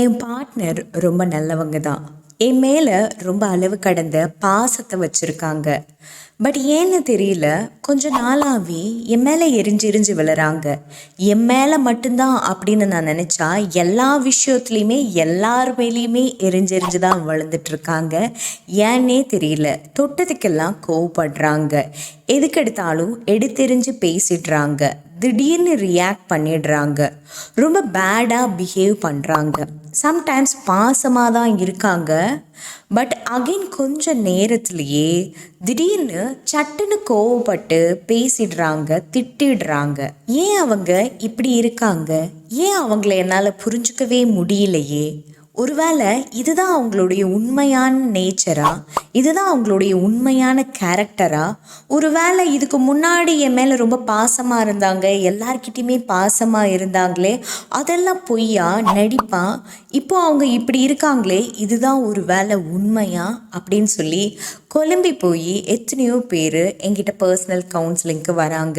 என் partner ரொம்ப நல்லவங்க தான் என் மேலே ரொம்ப அளவு கடந்த பாசத்தை வச்சுருக்காங்க. பட் ஏன்னு தெரியல கொஞ்ச நாளாகவே என் மேலே எரிஞ்சு எரிஞ்சு விழுறாங்க. என் மேலே மட்டும்தான் அப்படின்னு நான் நினச்சா எல்லா விஷயத்துலையுமே எல்லார் மேலேயுமே எரிஞ்சு எரிஞ்சு தான் வளர்ந்துட்டுருக்காங்க. ஏன்னே தெரியல தொட்டதுக்கெல்லாம் கோவப்படுறாங்க. எதுக்கெடுத்தாலும் எடுத்தெறிஞ்சு பேசிடுறாங்க. திடீர்னு ரியாக்ட் பண்ணிடுறாங்க. ரொம்ப பேடாக பிஹேவ் பண்ணுறாங்க சம்டைம்ஸ் பாசமாக தான் இருக்காங்க. பட் அகைன் கொஞ்ச நேரத்துலேயே திடீர்னு சட்டுன்னு கோவப்பட்டு பேசிடுறாங்க திட்டிடுறாங்க. ஏன் அவங்க இப்படி இருக்காங்க? ஏன் அவங்கள என்னால் புரிஞ்சுக்கவே முடியலையே? ஒருவேளை இதுதான் அவங்களுடைய உண்மையான நேச்சரா? இதுதான் அவங்களுடைய உண்மையான கேரக்டரா ஒருவேளை இதுக்கு முன்னாடி என் மேலே ரொம்ப பாசமாக இருந்தாங்க எல்லார்கிட்டையுமே பாசமாக இருந்தாங்களே அதெல்லாம் பொய்யா நடிப்பா? இப்போ அவங்க இப்படி இருக்காங்களே இதுதான் ஒரு வேலை உண்மையா? அப்படின்னு சொல்லி குழம்பி போய் எத்தனையோ பேர் எங்கிட்ட பர்சனல் கவுன்சிலிங்க்கு வராங்க.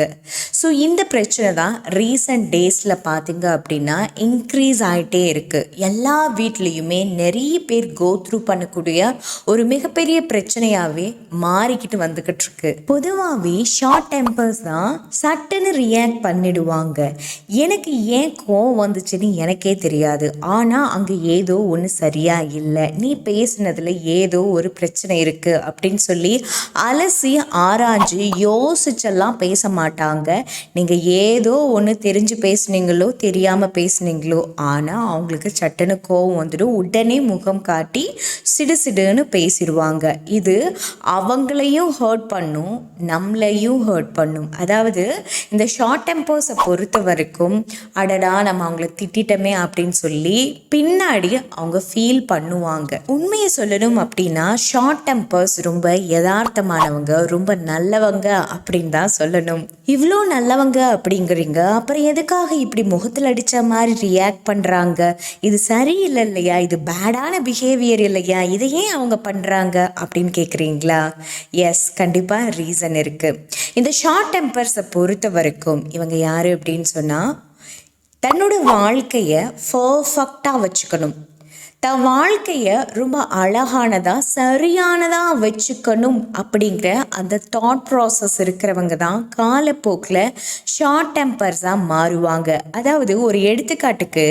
ஸோ இந்த பிரச்சனை தான் ரீசன்ட் டேஸில் பார்த்தீங்க அப்படின்னா இன்க்ரீஸ் ஆகிட்டே இருக்குது எல்லா வீட்லேயுமே நிறைய பேர் கோ த்ரூ பண்ணக்கூடிய ஒரு மிகப்பெரிய பிரச்சனையாகவே மாறிக்கிட்டு வந்துக்கிட்டு இருக்கு. பொதுவாகவே ஷார்ட் டெம்பர்ஸ் தான் சட்டுன்னு ரியாக்ட் பண்ணிடுவாங்க. எனக்கு ஏன் கோவம் வந்துச்சுன்னு எனக்கே தெரியாது. ஆனால் அங்கே ஏதோ ஒன்று சரியாக இல்லை. நீ பேசுனதில் ஏதோ ஒரு பிரச்சனை இருக்குது அப்படின்னு அப்படின்னு சொல்லி அலசி ஆராய்ஞ்சு யோசிச்செல்லாம் பேச மாட்டாங்க. நீங்கள் ஏதோ ஒன்று தெரிஞ்சு பேசுனீங்களோ தெரியாமல் பேசுனீங்களோ ஆனால் அவங்களுக்கு சட்டுன்னு கோவம் வந்துடும். உடனே முகம் காட்டி சிடு சிடுன்னு பேசிடுவாங்க. இது அவங்களையும் ஹர்ட் பண்ணும் நம்மளையும் ஹர்ட் பண்ணும். அதாவது இந்த ஷார்ட் டெம்பர்ஸை பொறுத்த வரைக்கும் அடடா நம்ம அவங்கள திட்டிட்டோமே அப்படின்னு சொல்லி பின்னாடி அவங்க ஃபீல் பண்ணுவாங்க. உண்மையை சொல்லணும் அப்படின்னா ஷார்ட் டெம்பர்ஸ் ரொம்ப ரொம்ப யதார்த்தமானவங்க ரொம்ப நல்லவங்க அப்படின்னு தான் சொல்லணும். இவ்வளோ நல்லவங்க அப்படிங்கிறீங்க அப்புறம் எதுக்காக இப்படி முகத்தில் அடித்த மாதிரி ரியாக்ட் பண்ணுறாங்க இது சரியில்லை இல்லையா? இது பேடான பிஹேவியர் இல்லையா? இதை ஏன் அவங்க பண்ணுறாங்க அப்படின்னு கேட்குறீங்களா எஸ் கண்டிப்பாக ரீசன் இருக்குது இந்த ஷார்ட் டெம்பர்ஸை பொறுத்த வரைக்கும் இவங்க யார் அப்படின்னு சொன்னால் தன்னோட வாழ்க்கையை பர்ஃபெக்டாக வச்சுக்கணும். தன் வாழ்க்கையை ரொம்ப அழகானதாக சரியானதாக வச்சுக்கணும் அப்படிங்கிற அந்த தாட் ப்ராசஸ் இருக்கிறவங்க தான் காலப்போக்கில் ஷார்ட் டெம்பர்ஸாக மாறுவாங்க. அதாவது ஒரு எடுத்துக்காட்டுக்கு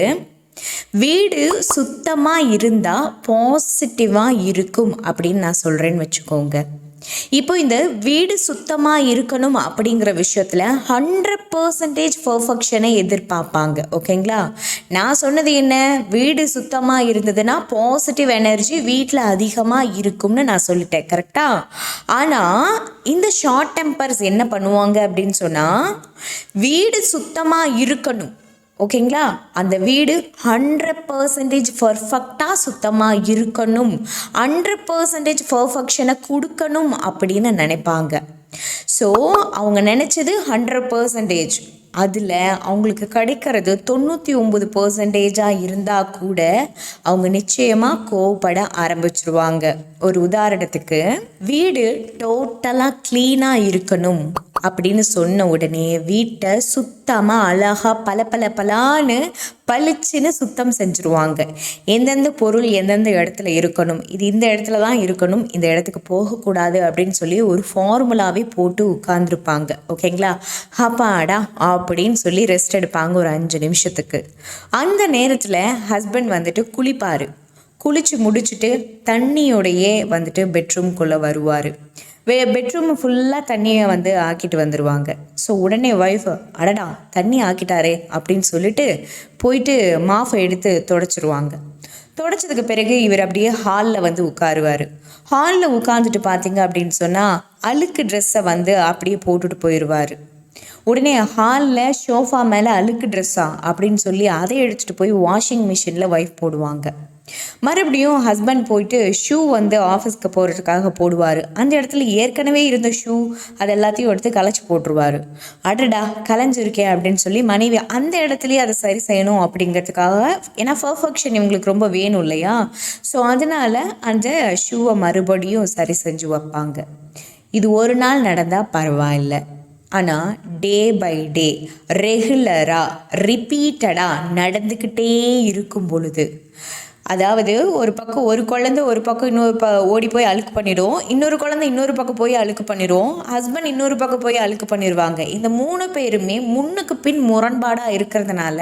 வீடு சுத்தமாக இருந்தால் பாசிட்டிவாக இருக்கும் அப்படின்னு நான் சொல்கிறேன்னு வச்சுக்கோங்க. இப்போ இந்த வீடு சுத்தமாக இருக்கணும் அப்படிங்கிற விஷயத்தில் ஹண்ட்ரட் பர்சன்டேஜ் பர்ஃபெக்ஷனை எதிர்பார்ப்பாங்க ஓகேங்களா? நான் சொன்னது என்ன? வீடு சுத்தமாக இருந்ததுன்னா பாசிட்டிவ் எனர்ஜி வீட்டில் அதிகமாக இருக்கும்னு நான் சொல்லிட்டேன் கரெக்டாக ஆனால் இந்த ஷார்ட் டெம்பர்ஸ் என்ன பண்ணுவாங்க அப்படின்னு சொன்னால் வீடு சுத்தமாக இருக்கணும். ஓகேங்களா? அந்த வீடு ஹண்ட்ரட் பர்சன்டேஜ் பர்ஃபெக்டாக சுத்தமாக இருக்கணும். ஹண்ட்ரட் பர்சன்டேஜ் பர்ஃபெக்ஷனை கொடுக்கணும் அப்படின்னு நினைப்பாங்க. ஸோ அவங்க நினச்சது ஹண்ட்ரட் பர்சன்டேஜ் அதில் அவங்களுக்கு கிடைக்கிறது தொண்ணூற்றி ஒம்பது பர்சன்டேஜாக இருந்தால் கூட அவங்க நிச்சயமாக கோவப்பட ஆரம்பிச்சிருவாங்க. ஒரு உதாரணத்துக்கு வீடு டோட்டலாக க்ளீனாக இருக்கணும். அப்படின்னு சொன்ன உடனே வீட்டை சுத்தமாக அழகாக பல பல பலான்னு பளிச்சுன்னு சுத்தம் செஞ்சுருவாங்க. எந்தெந்த பொருள் எந்தெந்த இடத்துல இருக்கணும் இது இந்த இடத்துல தான் இருக்கணும் இந்த இடத்துக்கு போகக்கூடாது அப்படின்னு சொல்லி ஒரு ஃபார்முலாவே போட்டு உட்காந்துருப்பாங்க ஓகேங்களா? அப்பாடா அப்படின்னு சொல்லி ரெஸ்ட் எடுப்பாங்க ஒரு அஞ்சு நிமிஷத்துக்கு. அந்த நேரத்தில் ஹஸ்பண்ட் வந்துட்டு குளிப்பார். குளித்து முடிச்சுட்டு தண்ணியோடையே வந்துட்டு பெட்ரூம்குள்ளே வருவார். வே பெட்ரூம் ஃபுல்லாக தண்ணியை வந்து ஆக்கிட்டு வந்துடுவாங்க ஸோ உடனே ஒய்ஃப் அடடா தண்ணி ஆக்கிட்டாரே அப்படின்னு சொல்லிட்டு போயிட்டு மாஃபை எடுத்து தொடச்சிருவாங்க. தொடச்சதுக்கு பிறகு இவர் அப்படியே ஹாலில் வந்து உட்காருவார். ஹாலில் உட்காந்துட்டு பார்த்தீங்க அப்படின்னு சொன்னால் அழுக்கு ட்ரெஸ்ஸை வந்து அப்படியே போட்டுட்டு போயிடுவார் உடனே ஹாலில் ஷோஃபா மேலே அழுக்கு ட்ரெஸ்ஸா அப்படின்னு சொல்லி அதை எடுத்துகிட்டு போய் வாஷிங் மிஷினில் ஒய்ஃப் போடுவாங்க. மறுபடியும் ஹஸ்பண்ட் போயிட்டு ஷூ வந்து ஆஃபீஸ்க்கு போகிறதுக்காக போடுவார். அந்த இடத்துல ஏற்கனவே இருந்த ஷூ அது எல்லாத்தையும் எடுத்து களைச்சி போட்டுருவார். அடடா கலைஞ்சிருக்கே அப்படின்னு சொல்லி மனைவி அந்த இடத்துலையே அதை சரி செய்யணும் அப்படிங்கிறதுக்காக ஏன்னா பர்ஃபெக்ஷன் இவங்களுக்கு ரொம்ப வேணும் இல்லையா? ஸோ அதனால் அந்த ஷூவை மறுபடியும் சரி செஞ்சு வைப்பாங்க. இது ஒரு நாள் நடந்தால் பரவாயில்ல. ஆனால் டே பை டே ரெகுலராக ரிப்பீட்டடாக நடந்துக்கிட்டே இருக்கும் பொழுது அதாவது ஒரு பக்கம் ஒரு குழந்தை ஒரு பக்கம் இன்னொரு ப ஓடி போய் அழுக்கு பண்ணிடும். இன்னொரு குழந்தை இன்னொரு பக்கம் போய் அழுக்கு பண்ணிடும். ஹஸ்பண்ட் இன்னொரு பக்கம் போய் அழுக்கு பண்ணிடுவாங்க இந்த மூணு பேருமே முன்னுக்கு பின் முரண்பாடாக இருக்கிறதுனால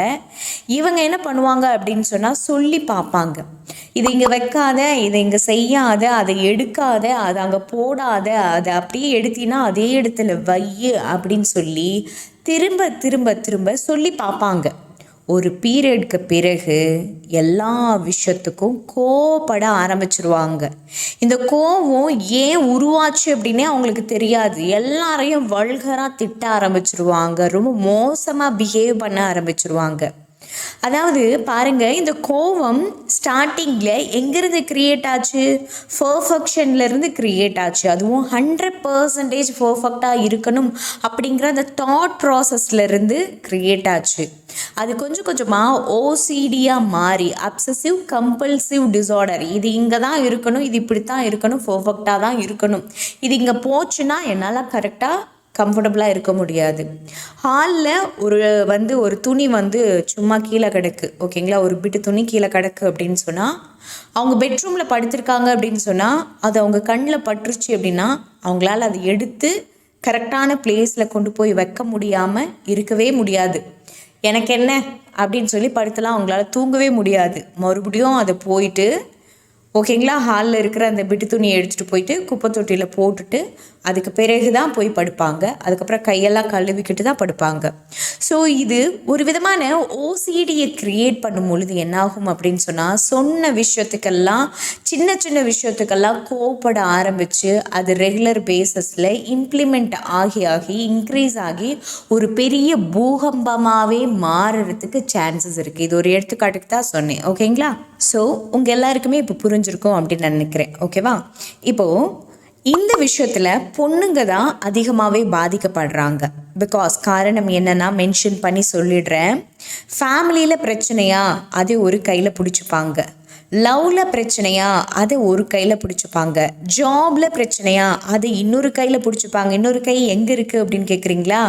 இவங்க என்ன பண்ணுவாங்க அப்படின்னு சொன்னால் சொல்லி பார்ப்பாங்க. இதை இங்கே வைக்காத இதை இங்கே செய்யாத அதை எடுக்காத அதை அங்கே போடாத அதை அப்படியே எடுத்தினா அதே இடத்துல வையு அப்படின்னு சொல்லி திரும்ப திரும்ப திரும்ப சொல்லி பார்ப்பாங்க. ஒரு பீரியட்க்கு பிறகு எல்லா விஷயத்துக்கும் கோவப்பட ஆரம்பிச்சிருவாங்க. இந்த கோவம் ஏன் உருவாச்சு அப்படின்னே அவங்களுக்கு தெரியாது. எல்லாரையும் வல்கராக திட்ட ஆரம்பிச்சிருவாங்க. ரொம்ப மோசமாக பிஹேவ் பண்ண ஆரம்பிச்சிருவாங்க. அதாவது பாருங்க இந்த கோவம் ஸ்டார்டிங்கில் எங்கேருந்து க்ரியேட் ஆச்சு? பர்ஃபெக்ஷன்லேருந்து கிரியேட் ஆச்சு. அதுவும் ஹண்ட்ரட் பர்சன்டேஜ் பர்ஃபெக்டாக இருக்கணும் அப்படிங்கிற அந்த தாட் ப்ராசஸ்லேருந்து க்ரியேட் ஆச்சு. அது கொஞ்சம் கொஞ்சமாக ஓசிடியாக மாறி அப்சசிவ் கம்பல்சிவ் டிசார்டர் இது இங்கே தான் இருக்கணும் இது இப்படி தான் இருக்கணும் பர்ஃபெக்டாக தான் இருக்கணும். இது இங்கே போச்சுன்னா என்னால் கரெக்டாக கம்ஃபர்டபுளாக இருக்க முடியாது. ஹாலில் ஒரு வந்து ஒரு துணி வந்து சும்மா கீழே கிடக்கு. ஓகேங்களா ஒரு பிட்டு துணி கீழே கிடக்கு அப்படின்னு சொன்னால் அவங்க பெட்ரூமில் படுத்திருக்காங்க அப்படின்னு சொன்னால் அது அவங்க கண்ணில் பட்டுருச்சு அப்படின்னா அவங்களால அதை எடுத்து கரெக்டான பிளேஸில் கொண்டு போய் வைக்க முடியாமல் இருக்கவே முடியாது. எனக்கு என்ன? அப்படின்னு சொல்லி படுத்தலாம். அவங்களால தூங்கவே முடியாது. மறுபடியும் அதை போயிட்டு ஓகேங்களா? ஹாலில் இருக்கிற அந்த பிட்டு துணியை எடுத்துகிட்டு போயிட்டு குப்பை தொட்டியில் போட்டுட்டு அதுக்கு பிறகு தான் போய் படுப்பாங்க. அதுக்கப்புறம் கையெல்லாம் கழுவிக்கிட்டு தான் படுப்பாங்க. ஸோ இது ஒரு விதமான ஓசிடியை க்ரியேட் பண்ணும் பொழுது என்னாகும் அப்படின்னு சொன்னால் சொன்ன விஷயத்துக்கெல்லாம் சின்ன சின்ன விஷயத்துக்கெல்லாம் கோவப்பட ஆரம்பித்து அது ரெகுலர் பேஸஸில் இம்ப்ளிமெண்ட் ஆகி ஆகி இன்க்ரீஸ் ஆகி ஒரு பெரிய பூகம்பமாகவே மாறுறதுக்கு சான்சஸ் இருக்குது இது ஒரு எடுத்துக்காட்டுக்கு தான் சொன்னேன். ஓகேங்களா? ஸோ உங்கள் எல்லாருக்குமே இப்போ புரிஞ்சு புரிஞ்சிருக்கும் அப்படின்னு நான் நினைக்கிறேன். ஓகேவா இப்போது இந்த விஷயத்தில் பொண்ணுங்க தான் அதிகமாகவே பாதிக்கப்படுறாங்க. பிகாஸ் காரணம் என்னென்னா மென்ஷன் பண்ணி சொல்லிடுறேன். ஃபேமிலியில் பிரச்சனையா அதை ஒரு கையில் பிடிச்சிப்பாங்க. லவ்வில் பிரச்சனையா அதை ஒரு கையில் பிடிச்சிப்பாங்க. ஜாபில் பிரச்சனையா அதை இன்னொரு கையில் பிடிச்சிப்பாங்க. இன்னொரு கை எங்கே இருக்குது அப்படின்னு கேட்குறீங்களா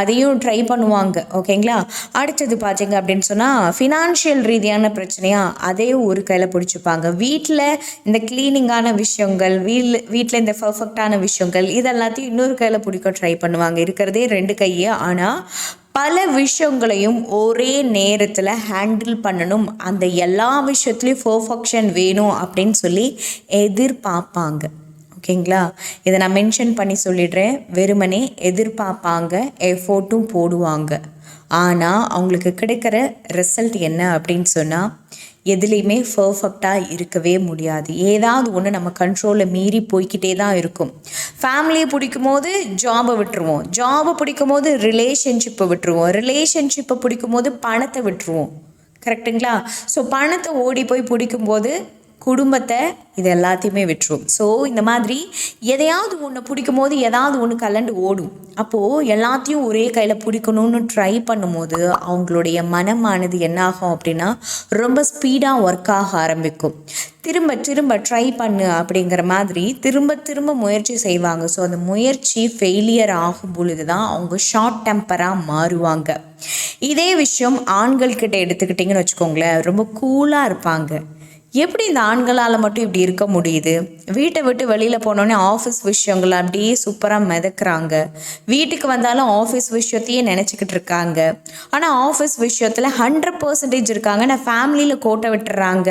அதையும் ட்ரை பண்ணுவாங்க. ஓகேங்களா? அடுத்தது பார்த்தீங்க அப்படின்னு சொன்னால் ஃபினான்ஷியல் ரீதியான பிரச்சனையா அதையும் ஒரு கையில் பிடிச்சிப்பாங்க. வீட்டில் இந்த க்ளீனிங்கான விஷயங்கள் வீல் வீட்டில் இந்த பர்ஃபெக்டான விஷயங்கள் இதெல்லாத்தையும் இன்னொரு கையில் பிடிக்க ட்ரை பண்ணுவாங்க. இருக்கிறதே ரெண்டு கையை. ஆனால் பல விஷயங்களையும் ஒரே நேரத்தில் ஹேண்டில் பண்ணணும். அந்த எல்லா விஷயத்துலையும் பர்ஃபெக்ஷன் வேணும் அப்படின்னு சொல்லி எதிர்பார்ப்பாங்க. ஓகேங்களா? இதை நான் மென்ஷன் பண்ணி சொல்லிடுறேன். வெறுமனே எதிர்பார்ப்பாங்க எஃபோர்ட்டும் போடுவாங்க. ஆனால் அவங்களுக்கு கிடைக்கிற ரிசல்ட் என்ன அப்படின்னு சொன்னால் எதுலேயுமே பர்ஃபெக்டாக இருக்கவே முடியாது. ஏதாவது ஒன்று நம்ம கண்ட்ரோலில் மீறி போய்கிட்டே தான் இருக்கும். ஃபேமிலியை பிடிக்கும் போது ஜாபை விட்டுருவோம். ஜாபை பிடிக்கும் போது ரிலேஷன்ஷிப்பை விட்டுருவோம். ரிலேஷன்ஷிப்பை பிடிக்கும் போது பணத்தை விட்டுருவோம். கரெக்டுங்களா ஸோ பணத்தை ஓடி போய் பிடிக்கும்போது குடும்பத்தை இது எல்லாத்தையுமே விட்டுரும். ஸோ இந்த மாதிரி எதையாவது ஒன்று பிடிக்கும் போது எதாவது ஒன்று கலண்டு ஓடும். அப்போது எல்லாத்தையும் ஒரே கையில் பிடிக்கணும்னு ட்ரை பண்ணும்போது அவங்களுடைய மனமானது என்னாகும் அப்படின்னா ரொம்ப ஸ்பீடாக ஒர்க் ஆக ஆரம்பிக்கும். திரும்ப திரும்ப ட்ரை பண்ணு அப்படிங்கிற மாதிரி திரும்ப திரும்ப முயற்சி செய்வாங்க. ஸோ அந்த முயற்சி ஃபெயிலியர் ஆகும் பொழுது தான் அவங்க ஷார்ட் டெம்பராக மாறுவாங்க. இதே விஷயம் ஆண்கள்கிட்ட எடுத்துக்கிட்டிங்கன்னு வச்சுக்கோங்களேன். ரொம்ப கூலாக இருப்பாங்க. எப்படி இந்த ஆண்களால் மட்டும் இப்படி இருக்க முடியுது? வீட்டை விட்டு வெளியில் போனோடனே ஆஃபீஸ் விஷயங்கள அப்படியே சூப்பராக மிதக்குறாங்க. வீட்டுக்கு வந்தாலும் ஆஃபீஸ் விஷயத்தையே நினச்சிக்கிட்டு இருக்காங்க. ஆனால் ஆஃபீஸ் விஷயத்தில் ஹண்ட்ரட் பர்சன்டேஜ் இருக்காங்க. நான் ஃபேமிலியில் கோட்டை விட்டுறாங்க.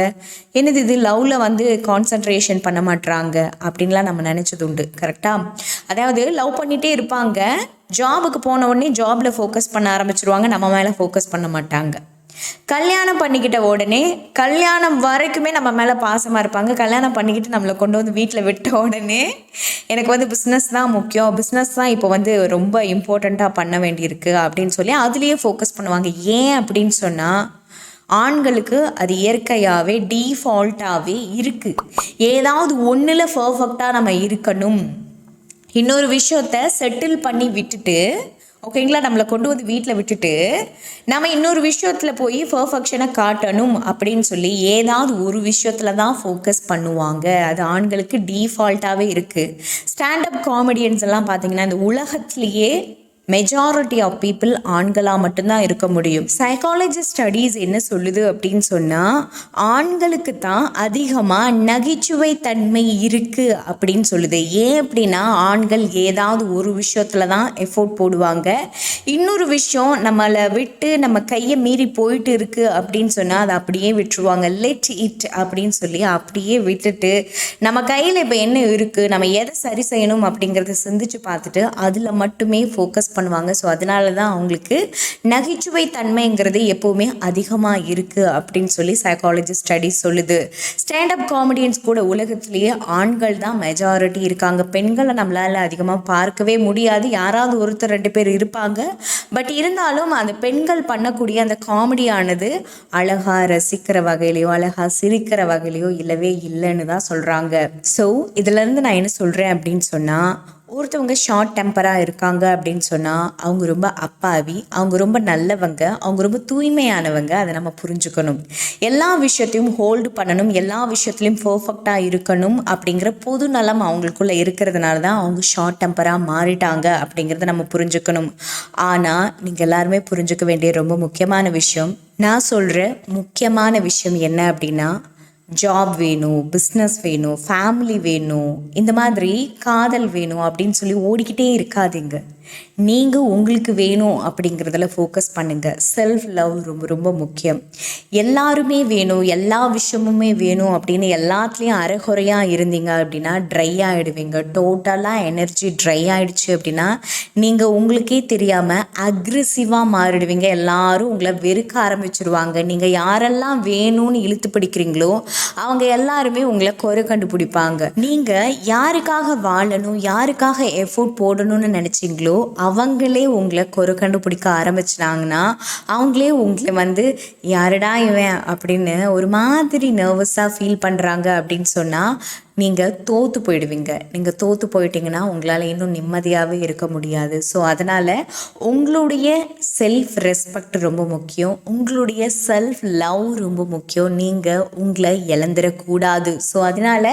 என்னது இது? லவ்வில் வந்து கான்சன்ட்ரேஷன் பண்ண மாட்டுறாங்க அப்படின்லாம் நம்ம நினச்சது உண்டு. கரெக்டாக அதாவது லவ் பண்ணிகிட்டே இருப்பாங்க. ஜாபுக்கு போன உடனே ஜாபில் ஃபோக்கஸ் பண்ண ஆரம்பிச்சிருவாங்க. நம்ம மேலே ஃபோக்கஸ் பண்ண மாட்டாங்க. கல்யாணம் பண்ணிக்கிட்ட உடனே கல்யாணம் வரைக்குமே நம்ம மேலே பாசமாக இருப்பாங்க. கல்யாணம் பண்ணிக்கிட்டு நம்மளை கொண்டு வந்து வீட்டில் விட்ட உடனே எனக்கு வந்து பிஸ்னஸ் தான் முக்கியம். பிஸ்னஸ் தான் இப்போ வந்து ரொம்ப இம்பார்ட்டண்ட்டாக பண்ண வேண்டியிருக்கு அப்படின்னு சொல்லி அதுலேயே ஃபோக்கஸ் பண்ணுவாங்க. ஏன் அப்படின்னு சொன்னால் ஆண்களுக்கு அது இயற்கையாகவே டீஃபால்ட்டாகவே இருக்குது ஏதாவது ஒன்றில் பர்ஃபெக்டாக நம்ம இருக்கணும். இன்னொரு விஷயத்த செட்டில் பண்ணி விட்டுட்டு ஓகேங்களா? நம்மளை கொண்டு வந்து வீட்டில் விட்டுட்டு நம்ம இன்னொரு விஷயத்தில் போய் பர்ஃபெக்ஷனை காட்டணும் அப்படின்னு சொல்லி ஏதாவது ஒரு விஷயத்தில் தான் ஃபோக்கஸ் பண்ணுவாங்க. அது ஆண்களுக்கு டீஃபால்ட்டாகவே இருக்குது ஸ்டாண்டப் காமெடியன்ஸ் எல்லாம் பார்த்தீங்கன்னா இந்த உலகத்துலேயே மெஜாரிட்டி ஆஃப் பீப்புள் ஆண்களாக மட்டும்தான் இருக்க முடியும். சைக்காலஜி ஸ்டடீஸ் என்ன சொல்லுது அப்படின்னு சொன்னால் ஆண்களுக்கு தான் அதிகமாக நகைச்சுவை தன்மை இருக்குது அப்படின்னு சொல்லுது. ஏன் அப்படின்னா ஆண்கள் ஏதாவது ஒரு விஷயத்தில் தான் எஃபோர்ட் போடுவாங்க. இன்னொரு விஷயம் நம்மளை விட்டு நம்ம கையை மீறி போயிட்டு இருக்குது அப்படின்னு சொன்னால் அதை அப்படியே விட்டுருவாங்க. லெட் இட் அப்படின்னு சொல்லி அப்படியே விட்டுட்டு நம்ம கையில் இப்போ என்ன இருக்குது நம்ம எதை சரி செய்யணும் அப்படிங்கிறத சிந்திச்சு பார்த்துட்டு அதில் மட்டுமே ஃபோக்கஸ் பண்ணுவாங்க. ஸோ அதனால தான் அவங்களுக்கு நகைச்சுவை தன்மைங்கிறது எப்போவுமே அதிகமாக இருக்குது அப்படின்னு சொல்லி சைக்காலஜி ஸ்டடிஸ் சொல்லுது. ஸ்டாண்டப் காமெடியன்ஸ் கூட உலகத்திலேயே ஆண்கள் தான் மெஜாரிட்டி இருக்காங்க. பெண்களை நம்மளால் அதிகமாக பார்க்கவே முடியாது. யாராவது ஒருத்தர் ரெண்டு பேர் இருப்பாங்க. பட் இருந்தாலும் அந்த பெண்கள் பண்ணக்கூடிய அந்த காமெடியானது அழகாக ரசிக்கிற வகையிலையோ அழகாக சிரிக்கிற வகையிலையோ இல்லவே இல்லைன்னு தான் சொல்கிறாங்க ஸோ இதுலேருந்து நான் என்ன சொல்கிறேன் அப்படின்னு சொன்னால் ஒருத்தவங்க ஷார்ட் டெம்பராக இருக்காங்க அப்படின்னு சொன்னால் அவங்க ரொம்ப அப்பாவி அவங்க ரொம்ப நல்லவங்க அவங்க ரொம்ப தூய்மையானவங்க அதை நம்ம புரிஞ்சுக்கணும். எல்லா விஷயத்தையும் ஹோல்டு பண்ணணும் எல்லா விஷயத்துலையும் பர்ஃபெக்டாக இருக்கணும் அப்படிங்கிற பொது நலம் அவங்களுக்குள்ளே இருக்கிறதுனால தான் அவங்க ஷார்ட் டெம்பராக மாறிட்டாங்க அப்படிங்கிறத நம்ம புரிஞ்சுக்கணும். ஆனால் நீங்கள் எல்லாருமே புரிஞ்சுக்க வேண்டிய ரொம்ப முக்கியமான விஷயம் நான் சொல்கிற முக்கியமான விஷயம் என்ன அப்படின்னா ஜாப் வேணும் பிஸ்னஸ் வேணும் ஃபேமிலி வேணும் இந்த மாதிரி காதல் வேணும் அப்படின்னு சொல்லி ஓடிக்கிட்டே இருக்காதீங்க. நீங்கள் உங்களுக்கு வேணும் அப்படிங்கிறதுல ஃபோக்கஸ் பண்ணுங்கள் செல்ஃப் லவ் ரொம்ப ரொம்ப முக்கியம். எல்லாருமே வேணும் எல்லா விஷயமுமே வேணும் அப்படின்னு எல்லாத்துலேயும் அரைகுறையாக இருந்தீங்க அப்படின்னா ட்ரை ஆகிடுவீங்க டோட்டலாக எனர்ஜி ட்ரை ஆகிடுச்சு அப்படின்னா நீங்கள் உங்களுக்கே தெரியாமல் அக்ரெசிவாக மாறிடுவீங்க. எல்லாரும் உங்களை வெறுக்க ஆரம்பிச்சிருவாங்க. நீங்கள் யாரெல்லாம் வேணும்னு இழுத்து பிடிக்கிறீங்களோ அவங்க எல்லாருமே உங்களை குறை கண்டுபிடிப்பாங்க. நீங்கள் யாருக்காக வாழணும் யாருக்காக எஃபோர்ட் போடணும்னு நினச்சிங்களோ அவங்களே உங்களை குறை கண்டுபிடிக்க ஆரம்பிச்சிட்டாங்கன்னா அவங்களே உங்களை வந்து யாருடா இவன்? அப்படின்னு ஒரு மாதிரி நர்வஸாக ஃபீல் பண்ணுறாங்க அப்படின்னு சொன்னால் நீங்கள் தோற்று போயிடுவீங்க. நீங்கள் தோற்று போயிட்டீங்கன்னா உங்களால் இன்னும் நிம்மதியாகவே இருக்க முடியாது. ஸோ அதனால் உங்களுடைய செல்ஃப் ரெஸ்பெக்ட் ரொம்ப முக்கியம். உங்களுடைய செல்ஃப் லவ் ரொம்ப முக்கியம். நீங்கள் உங்களை இழந்துடக்கூடாது. ஸோ அதனால்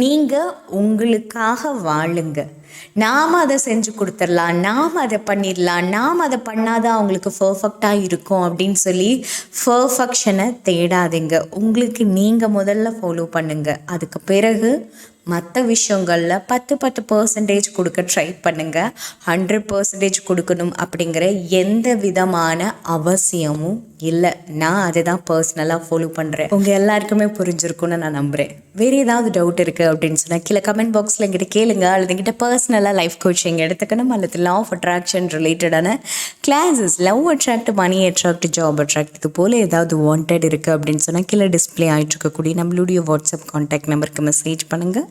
நீங்கள் உங்களுக்காக வாழுங்க. நாம் அதை செஞ்சு கொடுத்துடலாம் நாம் அதை பண்ணிடலாம் நாம் அதை பண்ணாதான் அவங்களுக்கு பர்ஃபெக்டாக இருக்கும் அப்படின்னு சொல்லி பர்ஃபெக்ஷனை தேடாதீங்க. உங்களுக்கு நீங்கள் முதல்ல ஃபாலோ பண்ணுங்கள் அதுக்கு பிறகு மற்ற விஷயங்களில் பத்து பத்து பர்சன்டேஜ் கொடுக்க ட்ரை பண்ணுங்கள் ஹண்ட்ரட் பர்சன்டேஜ் கொடுக்கணும் அப்படிங்கிற எந்த விதமான அவசியமும் இல்லை. நான் அதை தான் பர்சனலாக ஃபாலோ பண்ணுறேன் உங்கள் எல்லாருக்குமே புரிஞ்சிருக்கும்னு நான் நம்புகிறேன் வேறு ஏதாவது டவுட் இருக்குது அப்படின்னு சொன்னால் கீழே கமெண்ட் பாக்ஸில் எங்கிட்ட கேளுங்க. அல்லது எங்கிட்ட பர்சனலாக லைஃப் கோச்சிங் எடுத்துக்கணும். அல்லது லா ஆஃப் அட்ராக்ஷன் ரிலேட்டடான classes love attract money attract job attract இது போல் ஏதாவது வாண்டட் இருக்குது அப்படின்னு சொன்னால் கீழே டிஸ்பிளே ஆகிட்டு இருக்கக்கூடிய நம்மளுடைய வாட்ஸ்அப் கான்டாக்ட் நம்பருக்கு மெசேஜ் பண்ணுங்கள்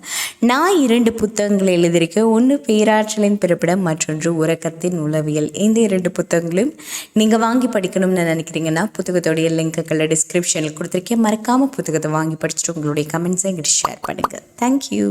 நான் இரண்டு புத்தகங்களை எழுதியிருக்கேன். ஒன்று பேராற்றலின் பிறப்பிடம் மற்றொன்று உறக்கத்தின் உளவியல். இந்த இரண்டு புத்தகங்களும் நீங்கள் வாங்கி படிக்கணும்னு நினைக்கிறீங்கன்னா புத்தகத்தோடைய லிங்க்குகளை டிஸ்கிரிப்ஷனில் கொடுத்துருக்கேன். மறக்காமல் புத்தகத்தை வாங்கி படிச்சுட்டு உங்களுடைய கமெண்ட்ஸை எங்கிட்ட ஷேர் பண்ணுங்கள் தேங்க்யூ